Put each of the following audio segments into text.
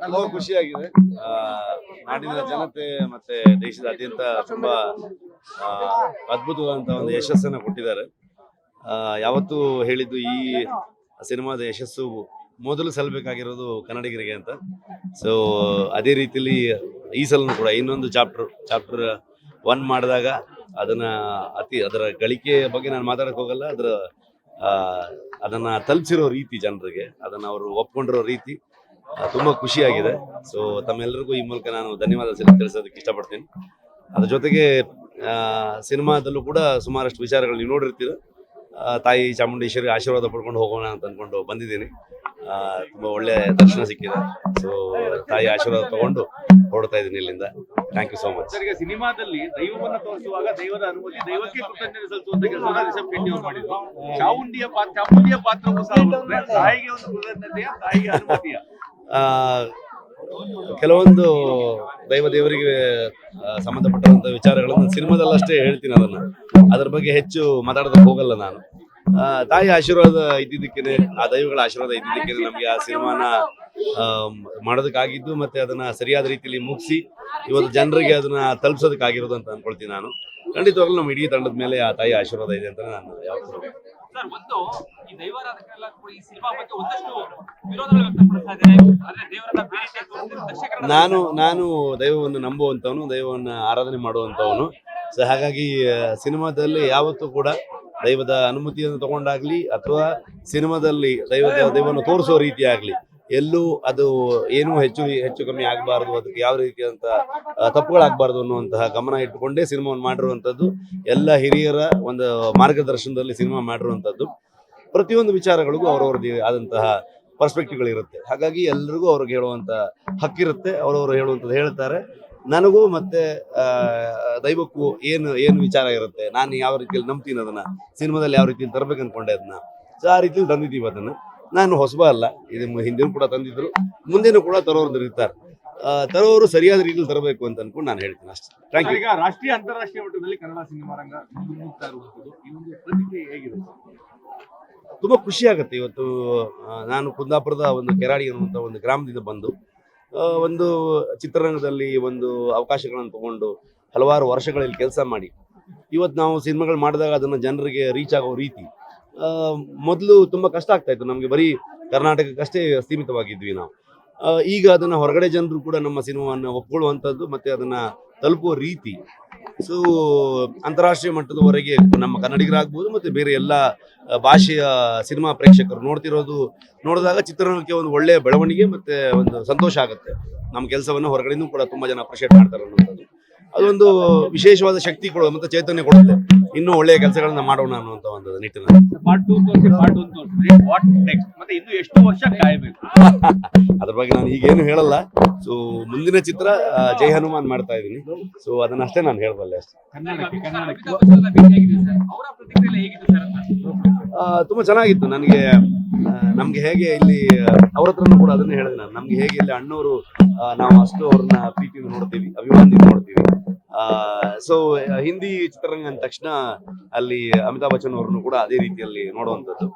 ತುಂಬಾ ಖುಷಿಯಾಗಿದೆ. ನಾಡಿನ ಜನತೆ ಮತ್ತೆ ದೇಶದ ಅತ್ಯಂತ ತುಂಬಾ ಅದ್ಭುತವಾದಂತ ಒಂದು ಯಶಸ್ಸನ್ನ ಕೊಟ್ಟಿದ್ದಾರೆ. ಯಾವತ್ತೂ ಹೇಳಿದ್ದು ಈ ಸಿನಿಮಾದ ಯಶಸ್ಸು ಮೊದಲು ಸಲ್ಲಬೇಕಾಗಿರೋದು ಕನ್ನಡಿಗರಿಗೆ ಅಂತ. ಸೊ ಅದೇ ರೀತಿಲಿ ಈ ಸಲನೂ ಕೂಡ ಇನ್ನೊಂದು ಚಾಪ್ಟರ್ ಚಾಪ್ಟರ್ ಒನ್ ಮಾಡಿದಾಗ ಅದನ್ನ ಅತಿ, ಅದರ ಗಳಿಕೆ ಬಗ್ಗೆ ನಾನು ಮಾತಾಡಕ್ಕೆ ಹೋಗಲ್ಲ, ಅದರ ಅದನ್ನ ತಲುಪಿಸಿರೋ ರೀತಿ ಜನರಿಗೆ, ಅದನ್ನ ಅವರು ಒಪ್ಕೊಂಡಿರೋ ರೀತಿ ತುಂಬ ಖುಷಿಯಾಗಿದೆ. ಸೊ ತಮ್ಮೆಲ್ಲರಿಗೂ ಈ ಮೂಲಕ ನಾನು ಧನ್ಯವಾದ ತಿಳಿಸೋದಕ್ಕೆ ಇಷ್ಟಪಡ್ತೀನಿ. ಅದ್ರ ಜೊತೆಗೆ ಸಿನಿಮಾದಲ್ಲೂ ಕೂಡ ಸುಮಾರಷ್ಟು ವಿಚಾರಗಳು ನೀವು ನೋಡಿರ್ತೀರ. ತಾಯಿ ಚಾಮುಂಡೇಶ್ವರಿ ಆಶೀರ್ವಾದ ಪಡ್ಕೊಂಡು ಹೋಗೋಣ ಅಂತ ಅಂದ್ಕೊಂಡು ಬಂದಿದ್ದೀನಿ. ತುಂಬ ತುಂಬಾ ಒಳ್ಳೆ ದರ್ಶನ ಸಿಕ್ಕಿದೆ. ಸೊ ತಾಯಿ ಆಶೀರ್ವಾದ ತಗೊಂಡು ಹೊರಡ್ತಾ ಇದ್ದೀನಿ ಇಲ್ಲಿಂದ. Thank you so much sir ಈಗ ಸಿನಿಮಾದಲ್ಲಿ ದೈವವನ್ನು ತೋರಿಸುವಾಗ ದೈವದ ಅನುಮತಿ ದೈವಕ್ಕೆ ಕೃತಜ್ಞತೆ ಸಲ್ಲಿಸುವಂತ ಕೆಲಸವನ್ನ ರಿಷಬ್ ಶೆಟ್ಟಿ ಅವರು ಮಾಡಿದ್ರು. ಚಾಮುಂಡಿಯ ಪಾತ್ರ ಚಾಮುಂಡಿಯ ಪಾತ್ರವೂ ಸಹ ತಾಯಿಗೆ ಒಂದು ಕೃತಜ್ಞತೆಯ ತಾಯಿಗೆ ಅನುಮತಿಯ? ಕೆಲವೊಂದು ದೈವ ದೇವರಿಗೆ ಸಂಬಂಧಪಟ್ಟಂತ ವಿಚಾರಗಳನ್ನು ಸಿನಿಮಾದಲ್ಲಷ್ಟೇ ಹೇಳ್ತೀನಿ ಅದನ್ನ. ಅದ್ರ ಬಗ್ಗೆ ಹೆಚ್ಚು ಮಾತಾಡೋದಕ್ಕೆ ಹೋಗಲ್ಲ ನಾನು. ತಾಯಿ ಆಶೀರ್ವಾದ ಇದ್ದಿದ್ದಕ್ಕೇನೆ ಆ ದೈವಗಳ ಆಶೀರ್ವಾದ ಇದ್ದಿದ್ದಕ್ಕೇನೆ ನಮಗೆ ಆ ಸಿನಿಮಾನ ಮಾಡೋದಕ್ಕಾಗಿದ್ದು ಮತ್ತೆ ಅದನ್ನ ಸರಿಯಾದ ರೀತಿಯಲ್ಲಿ ಮುಗಿಸಿ ಇವತ್ತು ಜನರಿಗೆ ಅದನ್ನ ತಲುಪಿಸೋದಕ್ಕಾಗಿರೋದು ಅಂತ ಅನ್ಕೊಳ್ತೀನಿ ನಾನು. ಖಂಡಿತವಾಗ್ಲೂ ನಮ್ಮ ಇಡೀ ತಂಡದ ಮೇಲೆ ಆ ತಾಯಿ ಆಶೀರ್ವಾದ ಇದೆ ಅಂತ ನಾನು ಯಾವತ್ತೂ ಸರ್ ಒಂದು ಈ ದೈವಾರಾಧಕರೆಲ್ಲ ಕೂಡ ಈ ಸಿನಿಮಾ ಬಗ್ಗೆ ಒಂದಷ್ಟು ವಿರೋಧಗಳು ವ್ಯಕ್ತಪಡಿಸ್ತಾ ಇದ್ದಾರೆ. ಆದ್ರೆ ದೇವರನ್ನ ಬೇರೆ ರೀತಿಯಾಗಿ ನಾನು ನಾನು ದೈವವನ್ನು ನಂಬುವಂಥವನು ದೈವವನ್ನು ಆರಾಧನೆ ಮಾಡುವಂಥವನು. ಸೊ ಹಾಗಾಗಿ ಸಿನಿಮಾದಲ್ಲಿ ಯಾವತ್ತೂ ಕೂಡ ದೈವದ ಅನುಮತಿಯನ್ನು ತಗೊಂಡಾಗ್ಲಿ ಅಥವಾ ಸಿನಿಮಾದಲ್ಲಿ ದೈವದ ದೈವವನ್ನು ತೋರಿಸೋ ರೀತಿ ಆಗಲಿ ಎಲ್ಲೂ ಅದು ಏನು ಹೆಚ್ಚು ಹೆಚ್ಚು ಕಮ್ಮಿ ಆಗಬಾರ್ದು, ಅದಕ್ಕೆ ಯಾವ ರೀತಿಯಾದಂತಹ ತಪ್ಪುಗಳಾಗಬಾರ್ದು ಅನ್ನುವಂತಹ ಗಮನ ಇಟ್ಟುಕೊಂಡೇ ಸಿನಿಮಾವನ್ನು ಮಾಡಿರುವಂಥದ್ದು. ಎಲ್ಲ ಹಿರಿಯರ ಒಂದು ಮಾರ್ಗದರ್ಶನದಲ್ಲಿ ಸಿನಿಮಾ ಮಾಡಿರುವಂಥದ್ದು. ಪ್ರತಿಯೊಂದು ವಿಚಾರಗಳಿಗೂ ಅವರವ್ರದ್ದು ಆದಂತಹ ಪರ್ಸ್ಪೆಕ್ಟಿವ್ಗಳು ಇರುತ್ತೆ ಹಾಗಾಗಿ ಎಲ್ರಿಗೂ ಅವ್ರಿಗೆ ಹೇಳುವಂಥ ಹಕ್ಕಿರುತ್ತೆ, ಅವರವರು ಹೇಳುವಂಥದ್ದು ಹೇಳ್ತಾರೆ. ನನಗೂ ಮತ್ತೆ ದೈವಕ್ಕೂ ಏನು ಏನು ವಿಚಾರ ಇರುತ್ತೆ, ನಾನು ಯಾವ ರೀತಿಯಲ್ಲಿ ನಂಬ್ತೀನಿ ಅದನ್ನ, ಸಿನಿಮಾದಲ್ಲಿ ಯಾವ ರೀತಿಯಲ್ಲಿ ತರಬೇಕು ಅನ್ಕೊಂಡೆ ಅದನ್ನ, ಸೊ ಆ ರೀತಿಯಲ್ಲಿ ತಂದಿದ್ದೀವಿ ಅದನ್ನ. ನಾನು ಹೊಸಬ ಅಲ್ಲ. ಇದು ಹಿಂದಿನ ಕೂಡ ತಂದಿದ್ರು. ಮುಂದೆನೂ ಕೂಡ ತರೋರು ಇರ್ತಾರೆ. ತರೋರು ಸರಿಯಾದ ರೀತಿಯಲ್ಲಿ ತರಬೇಕು ಅಂತ ಅನ್ಕೊಂಡು ನಾನು ಹೇಳ್ತೀನಿ ಅಷ್ಟೇ. ಥ್ಯಾಂಕ್ ಯು ಈಗ ರಾಷ್ಟ್ರೀಯ ಅಂತಾರಾಷ್ಟ್ರೀಯ ಮಟ್ಟದಲ್ಲಿ ಕನ್ನಡ ಸಿನಿಮಾ ರಂಗ ಮುನ್ನುಗ್ತಾ ಇರುವಂತದ್ದು ಈ ಒಂದು ಪ್ರತಿಕ್ರಿಯೆ ಹೇಗಿದೆ? ತುಂಬಾ ಖುಷಿ ಆಗುತ್ತೆ. ಇವತ್ತು ಆ, ನಾನು ಕುಂದಾಪುರದ ಒಂದು ಕೆರಾಡಿ ಅನ್ನುವಂಥ ಒಂದು ಗ್ರಾಮದಿಂದ ಬಂದು ಆ, ಒಂದು ಚಿತ್ರರಂಗದಲ್ಲಿ ಒಂದು ಅವಕಾಶಗಳನ್ನು ತಗೊಂಡು ಹಲವಾರು ವರ್ಷಗಳಲ್ಲಿ ಕೆಲಸ ಮಾಡಿ ಇವತ್ತು ನಾವು ಸಿನಿಮಾಗಳು ಮಾಡಿದಾಗ ಅದನ್ನು ಜನರಿಗೆ ರೀಚ್ ಆಗೋ ರೀತಿ ಮೊದಲು ತುಂಬ ಕಷ್ಟ ಆಗ್ತಾ ಇತ್ತು. ನಮಗೆ ಬರೀ ಕರ್ನಾಟಕಕ್ಕಷ್ಟೇ ಸೀಮಿತವಾಗಿದ್ವಿ ನಾವು. ಈಗ ಅದನ್ನ ಹೊರಗಡೆ ಜನರು ಕೂಡ ನಮ್ಮ ಸಿನಿಮಾವನ್ನು ಒಪ್ಕೊಳ್ಳುವಂಥದ್ದು ಮತ್ತೆ ಅದನ್ನ ತಲುಪುವ ರೀತಿ. ಸೊ ಅಂತಾರಾಷ್ಟ್ರೀಯ ಮಟ್ಟದವರೆಗೆ ನಮ್ಮ ಕನ್ನಡಿಗರಾಗ್ಬೋದು ಮತ್ತು ಬೇರೆ ಎಲ್ಲ ಭಾಷೆಯ ಸಿನಿಮಾ ಪ್ರೇಕ್ಷಕರು ನೋಡ್ತಿರೋದು ನೋಡಿದಾಗ ಚಿತ್ರರಂಗಕ್ಕೆ ಒಂದು ಒಳ್ಳೆಯ ಬೆಳವಣಿಗೆ ಮತ್ತೆ ಒಂದು ಸಂತೋಷ ಆಗುತ್ತೆ. ನಮ್ಮ ಕೆಲಸವನ್ನು ಹೊರಗಡೆನೂ ಕೂಡ ತುಂಬಾ ಜನ ಅಪ್ರಿಷಿಯೇಟ್ ಮಾಡ್ತಾರೆ ಅನ್ನೋಂಥದ್ದು ಅದೊಂದು ವಿಶೇಷವಾದ ಶಕ್ತಿ ಕೊಡೋದು ಮತ್ತೆ ಚೈತನ್ಯ ಕೊಡುತ್ತೆ. ಇನ್ನೂ ಒಳ್ಳೆಯ ಕೆಲಸಗಳನ್ನ ಮಾಡೋಣ ಅನ್ನುವಂತ ಒಂದು ನಿಟ್ಟಿನಲ್ಲಿ. ಪಾರ್ಟ್ ಟೂ ತೋರಿಸಿ ಪಾರ್ಟ್ ಒನ್ ತೋರಿಸಿ. ವಾಟ್ ನೆಕ್ಸ್ಟ್ ಮತ್ತೆ ಇನ್ನು ಎಷ್ಟು ವರ್ಷ ಕಾಯಬೇಕು. ಅದ್ರ ಬಗ್ಗೆ ನಾನು ಈಗೇನು ಹೇಳಲ್ಲ. ಸೊ ಮುಂದಿನ ಚಿತ್ರ ಆ, ಜೈ ಹನುಮಾನ್ ಮಾಡ್ತಾ ಇದ್ದೀನಿ. ಸೊ ಅದನ್ನ ಅಷ್ಟೇ ನಾನು ಹೇಳಬಲ್ಲೆ ಅಷ್ಟೇ. ಕನ್ನಡಕ್ಕೆ ಕನ್ನಡಕ್ಕೆ ಅವರ ಪ್ರತಿಕ್ರಿಯೆ ಹೇಗಿತ್ತು ಸರ್ ಅಂತ ಆ, ತುಂಬಾ ಚೆನ್ನಾಗಿತ್ತು ನನಗೆ. ಆ, ನಮ್ಗೆ ಹೇಗೆ ಇಲ್ಲಿ ಅವ್ರ ಹತ್ರನೂ ಕೂಡ ಅದನ್ನೇ ಹೇಳಿದೆ ನಾನು. ನಮ್ಗೆ ಹೇಗೆ ಇಲ್ಲಿ ಅಣ್ಣವರು ಆ, ನಾವು ಅಷ್ಟು ಅವ್ರನ್ನ ಪ್ರೀತಿಯಿಂದ ನೋಡ್ತೀವಿ ಅಭಿಮಾನಿ ನೋಡ್ತೀವಿ. ಸೊ ಹಿಂದಿ ಚಿತ್ರರಂಗ ಅಂದ ತಕ್ಷಣ ಅಲ್ಲಿ ಅಮಿತಾಬ್ ಬಚ್ಚನ್ ಅವ್ರನ್ನು ಕೂಡ ಅದೇ ರೀತಿಯಲ್ಲಿ ನೋಡುವಂಥದ್ದು.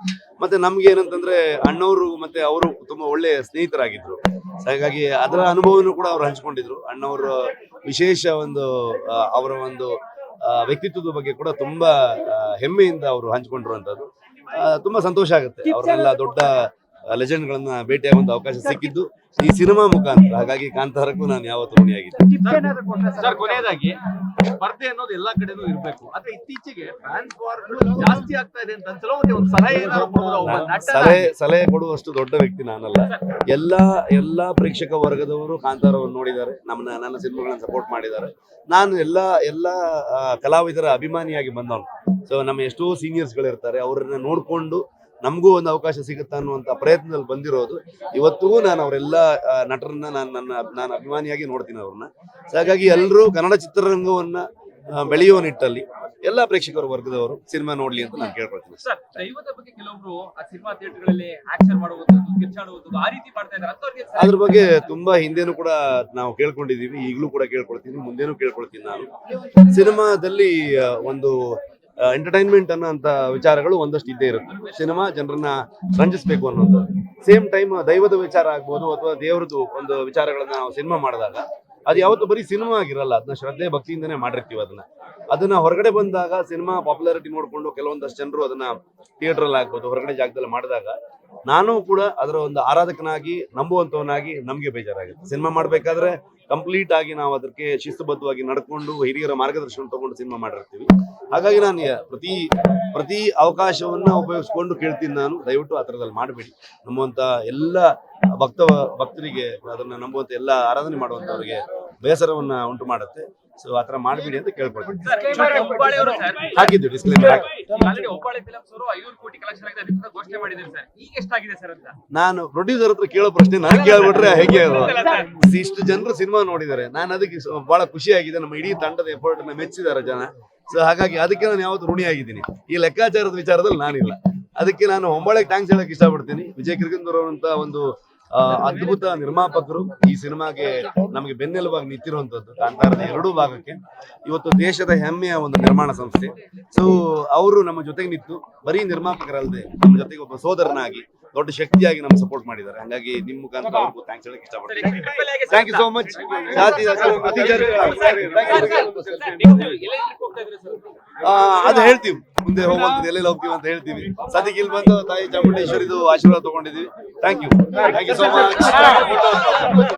ಮತ್ತೆ ನಮ್ಗೆ ಏನಂತಂದ್ರೆ ಅಣ್ಣವರು ಮತ್ತೆ ಅವರು ತುಂಬಾ ಒಳ್ಳೆ ಸ್ನೇಹಿತರಾಗಿದ್ರು. ಹಾಗಾಗಿ ಅದರ ಅನುಭವನೂ ಕೂಡ ಅವ್ರು ಹಂಚ್ಕೊಂಡಿದ್ರು. ಅಣ್ಣವರ ವಿಶೇಷ ಒಂದು ಅವರ ಒಂದು ವ್ಯಕ್ತಿತ್ವದ ಬಗ್ಗೆ ಕೂಡ ತುಂಬಾ ಹೆಮ್ಮೆಯಿಂದ ಅವರು ಹಂಚಿಕೊಂಡಿರುವಂತದ್ದು ತುಂಬಾ ಸಂತೋಷ ಆಗುತ್ತೆ. ಅವರೆಲ್ಲ ದೊಡ್ಡ ಲೆಜೆಂಡ್ ಗಳನ್ನ ಭೇಟಿಯಾಗುವಂತ ಅವಕಾಶ ಸಿಕ್ಕಿದ್ದು ಈ ಸಿನಿಮಾ ಮುಖಾಂತರ. ಹಾಗಾಗಿ ಕಾಂತಾರಕ್ಕೂ ನಾನು ಯಾವತ್ತೂ ಋಣಿಯಾಗಿದ್ದೆ ಸರ್ ಕೊನೆಯದಾಗಿ ಸ್ಪರ್ಧೆ ಅನ್ನೋದು ಎಲ್ಲಾ ಕಡೆನೂ ಇರಬೇಕು. ಆದ್ರೆ ಇತ್ತೀಚೆಗೆ ಫ್ಯಾನ್ಸ್ ವಾರ್ ಜಾಸ್ತಿ ಆಗ್ತಾ ಇದೆ ಅಂತ ಅನ್ಸಲ್ಲ? ಒಂದು ಸಲಹೆ ಏನಾದ್ರು ಕೊಡೋದು ಒಬ್ಬ ನಾನ್ ನಟನಾಗಿ. ಸಲಹೆ ಸಲಹೆ ಕೊಡುವಷ್ಟು ದೊಡ್ಡ ವ್ಯಕ್ತಿ ನಾನಲ್ಲ. ಎಲ್ಲಾ ಎಲ್ಲಾ ಪ್ರೇಕ್ಷಕ ವರ್ಗದವರು ಕಾಂತಾರವನ್ನು ನೋಡಿದ್ದಾರೆ. ನಮ್ಮನ್ನ ನನ್ನ ಸಿನಿಮಾಗಳನ್ನ ಸಪೋರ್ಟ್ ಮಾಡಿದ್ದಾರೆ. ನಾನು ಎಲ್ಲಾ ಎಲ್ಲಾ ಆ, ಕಲಾವಿದರ ಅಭಿಮಾನಿಯಾಗಿ ಬಂದವನು. ಸೊ ನಮ್ಮ ಎಷ್ಟೋ ಸೀನಿಯರ್ಸ್ ಗಳಿರ್ತಾರೆ ಅವ್ರನ್ನ ನೋಡ್ಕೊಂಡು ನಮಗೂ ಒಂದು ಅವಕಾಶ ಸಿಗುತ್ತೆ ಅನ್ನುವಂಥ ಪ್ರಯತ್ನದಲ್ಲಿ ಬಂದಿರೋದು. ಇವತ್ತಿಗೂ ನಾನು ಅವರೆಲ್ಲ ನಟರನ್ನ ನಾನು ನನ್ನ ನಾನು ಅಭಿಮಾನಿಯಾಗಿ ನೋಡ್ತೀನಿ ಅವ್ರನ್ನ. ಹಾಗಾಗಿ ಎಲ್ಲರೂ ಕನ್ನಡ ಚಿತ್ರರಂಗವನ್ನ ಬೆಳೆಯುವ ನಿಟ್ಟಲ್ಲಿ ಎಲ್ಲಾ ಪ್ರೇಕ್ಷಕರ ವರ್ಗದವರು ಸಿನಿಮಾ ನೋಡ್ಲಿ ಅಂತ ನಾನು ಕೇಳ್ಕೊಳ್ತೀನಿ. ಸರ್ ದೈವದ ಬಗ್ಗೆ ಕೆಲವೊಬ್ರು ಆ ಸಿನಿಮಾ ಥಿಯೇಟರ್ಗಳಲ್ಲಿ ಆಕ್ಷನ್ ಮಾಡುವಂಥದ್ದು ಕಿರ್ಚಾಡುವಂಥದ್ದು ಆ ರೀತಿ ಮಾಡ್ತಾ ಇದ್ದಾರೆ. ಅಂತವ್ರಿಗೆ ಅದ್ರ ಬಗ್ಗೆ ತುಂಬಾ ಹಿಂದೆನೂ ಕೂಡ ನಾವು ಕೇಳ್ಕೊಂಡಿದೀವಿ ಈಗಲೂ ಕೂಡ ಕೇಳ್ಕೊಳ್ತೀನಿ ಮುಂದೆನೂ ಕೇಳ್ಕೊಳ್ತೀನಿ ನಾನು. ಸಿನಿಮಾದಲ್ಲಿ ಒಂದು ಎಂಟರ್ಟೈನ್ಮೆಂಟ್ ಅನ್ನೋಂಥ ವಿಚಾರಗಳು ಒಂದಷ್ಟು ಇದ್ದೇ ಇರುತ್ತೆ. ಸಿನಿಮಾ ಜನರನ್ನ ರಂಜಿಸ್ಬೇಕು ಅನ್ನೋದು. ಸೇಮ್ ಟೈಮ್ ದೈವದ ವಿಚಾರ ಆಗ್ಬೋದು ಅಥವಾ ದೇವರದ್ದು ಒಂದು ವಿಚಾರಗಳನ್ನ ನಾವು ಸಿನಿಮಾ ಮಾಡಿದಾಗ, ಅದು ಯಾವತ್ತು ಬರೀ ಸಿನಿಮಾ ಆಗಿರಲ್ಲ, ಅದನ್ನ ಶ್ರದ್ಧೆ ಭಕ್ತಿಯಿಂದನೇ ಮಾಡಿರ್ತೀವಿ ಅದನ್ನ. ಅದನ್ನ ಹೊರಗಡೆ ಬಂದಾಗ ಸಿನಿಮಾ ಪಾಪ್ಯುಲಾರಿಟಿ ನೋಡಿಕೊಂಡು ಕೆಲವೊಂದಷ್ಟು ಜನರು ಅದನ್ನ ಥಿಯೇಟರ್ ಅಲ್ಲಿ ಆಗ್ಬೋದು ಹೊರಗಡೆ ಜಾಗದಲ್ಲಿ ಮಾಡಿದಾಗ, ನಾನು ಕೂಡ ಅದರ ಒಂದು ಆರಾಧಕನಾಗಿ ನಂಬುವಂತವನಾಗಿ ನಮಗೆ ಬೇಜಾರಾಗುತ್ತೆ. ಸಿನಿಮಾ ಮಾಡ್ಬೇಕಾದ್ರೆ ಕಂಪ್ಲೀಟ್ ಆಗಿ ನಾವು ಅದಕ್ಕೆ ಶಿಸ್ತುಬದ್ಧವಾಗಿ ನಡ್ಕೊಂಡು ಹಿರಿಯರ ಮಾರ್ಗದರ್ಶನ ತಗೊಂಡು ಸಿನಿಮಾ ಮಾಡಿರ್ತೀವಿ. ಹಾಗಾಗಿ ನಾನು ಪ್ರತಿ ಪ್ರತಿ ಅವಕಾಶವನ್ನ ಉಪಯೋಗಿಸ್ಕೊಂಡು ಕೇಳ್ತೀನಿ ನಾನು. ದಯವಿಟ್ಟು ಆ ಥರದಲ್ಲಿ ಮಾಡಬೇಡಿ. ನಂಬುವಂತ ಎಲ್ಲ ಭಕ್ತ ಭಕ್ತರಿಗೆ ಅದನ್ನ ನಂಬುವಂತ ಎಲ್ಲ ಆರಾಧನೆ ಮಾಡುವಂತವರಿಗೆ ಬೇಸರವನ್ನ ಉಂಟು ಮಾಡುತ್ತೆ. ಸೊ ಆ ತರ ಮಾಡಬೇಡಿ ಅಂತ ಕೇಳ್ಕೊಳ್ತೀನಿ. ಸರ್ ಅವರು ಸರ್ ಹಾಕಿದ್ದು ಡಿಸ್ಕ್ಲೇಮರ್ ಹಾಕಿ. ಆಲ್ರೆಡಿ ಒಬ್ಬಾಳೆ ಫಿಲಮ್ಸ್ ಅವರು ಐನೂರು ಕೋಟಿ ಕಲೆಕ್ಷನ್ ಆಗಿದೆ ಅದಕ್ಕೆ ಘೋಷಣೆ ಮಾಡಿದ್ದಾರೆ ಸರ್ ಈಗ ಎಷ್ಟಾಗಿದೆ ಸರ್ ಅಂತ? ನಾನು ಪ್ರೊಡ್ಯೂಸರ್ ಹತ್ರ ಕೇಳೋ ಪ್ರಶ್ನೆ ನಾನು ಕೇಳ್ಬಿಟ್ರೆ ಹೇಗೆ ಅದು? ಇಷ್ಟು ಜನರು ಸಿನಿಮಾ ನೋಡಿದ್ದಾರೆ. ನಾನು ಅದಕ್ಕೆ ಬಹಳ ಖುಷಿ ಖುಷಿಯಾಗಿದೆ ನಮ್ಮ ಇಡೀ ತಂಡದ ಎಫರ್ಟ್ನ ಮೆಚ್ಚಿದ್ದಾರೆ ಜನ. ಸೊ ಹಾಗಾಗಿ ಅದಕ್ಕೆ ನಾನು ಯಾವತ್ತು ಋಣಿಯಾಗಿದ್ದೀನಿ ಈ ಲೆಕ್ಕಾಚಾರದ ವಿಚಾರದಲ್ಲಿ ನಾನಿಲ್ಲ. ಅದಕ್ಕೆ ನಾನು ಹೊಂಬಾಳೆಗೆ ಥ್ಯಾಂಕ್ಸ್ ಹೇಳಕ್ ಇಷ್ಟಪಡ್ತೀನಿ. ವಿಜಯ್ ಕಿರ್ಗಂದೂರ್ ಅವರಂತ ಒಂದು ಅದ್ಭುತ ನಿರ್ಮಾಪಕರು ಈ ಸಿನಿಮಾಗೆ ನಮಗೆ ಬೆನ್ನೆಲುಬಾಗಿ ನಿಂತಿರುವಂತದ್ದು ಕಾಂತಾರದ ಎರಡೂ ಭಾಗಕ್ಕೆ ಇವತ್ತು ದೇಶದ ಹೆಮ್ಮೆಯ ಒಂದು ನಿರ್ಮಾಣ ಸಂಸ್ಥೆ ಸೊ ಅವರು ನಮ್ಮ ಜೊತೆಗೆ ನಿಂತು ಬರೀ ನಿರ್ಮಾಪಕರಲ್ಲದೆ ನಮ್ಮ ಜೊತೆಗೆ ಒಬ್ಬ ಸೋದರನಾಗಿ ದೊಡ್ಡ ಶಕ್ತಿಯಾಗಿ ನಮ್ಮ ಸಪೋರ್ಟ್ ಮಾಡಿದ್ದಾರೆ ಹಾಗಾಗಿ ನಿಮ್ ಮುಖಾಂತರ ಅವ್ರಿಗೂ ಥ್ಯಾಂಕ್ಸ್ ಹೇಳಕ್ ಇಷ್ಟಪಡ್ತೀನಿ ಥ್ಯಾಂಕ್ ಮಚ್ ಅದು ಹೇಳ್ತೀವಿ ಮುಂದೆ ಹೋಗುವಂಥದ್ದು ಎಲ್ಲೆಲ್ಲ ಹೋಗ್ತೀವಿ ಅಂತ ಹೇಳ್ತೀವಿ. ಸದ್ಯಕ್ಕೆ ಇಲ್ಲಿ ಬಂದು ತಾಯಿ ಚಾಮುಂಡೇಶ್ವರಿದು ಆಶೀರ್ವಾದ ತಗೊಂಡಿದ್ವಿ thank you thank you so much